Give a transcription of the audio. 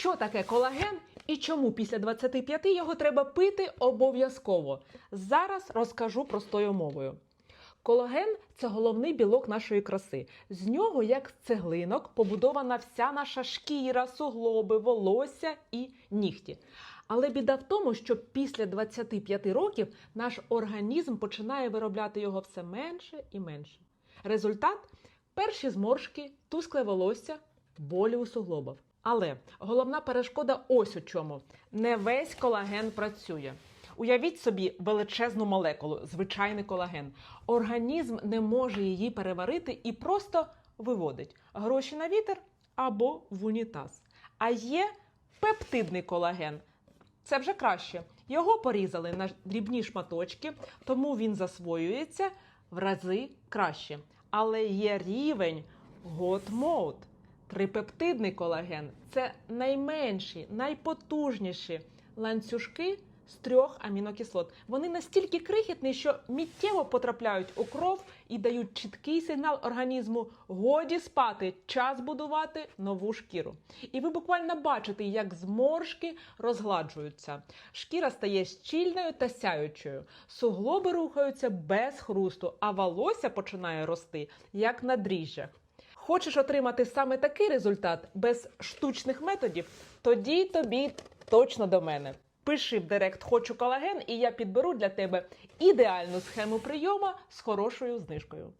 Що таке колаген і чому після 25 його треба пити обов'язково? Зараз розкажу простою мовою. Колаген це головний білок нашої краси. З нього, як цеглинок, побудована вся наша шкіра, суглоби, волосся і нігті. Але біда в тому, що після 25 років наш організм починає виробляти його все менше і менше. Результат перші зморшки, тускле волосся, болі у суглобах. Але головна перешкода ось у чому: не весь колаген працює. Уявіть собі величезну молекулу, звичайний колаген. Організм не може її переварити і просто виводить гроші на вітер або в унітаз. А є пептидний колаген. Це вже краще. Його порізали на дрібні шматочки, тому він засвоюється в рази краще. Але є рівень Mode. Трипептидний колаген це найменші, найпотужніші ланцюжки з трьох амінокислот. Вони настільки крихітні, що миттєво потрапляють у кров і дають чіткий сигнал організму годі спати, час будувати нову шкіру. І ви буквально бачите, як зморшки розгладжуються. Шкіра стає щільною та сяючою. Суглоби рухаються без хрусту, а волосся починає рости як на дріжджах. Хочеш отримати саме такий результат без штучних методів? Тоді тобі точно до мене. Пиши в директ Хочу колаген, і я підберу для тебе ідеальну схему прийому з хорошою знижкою.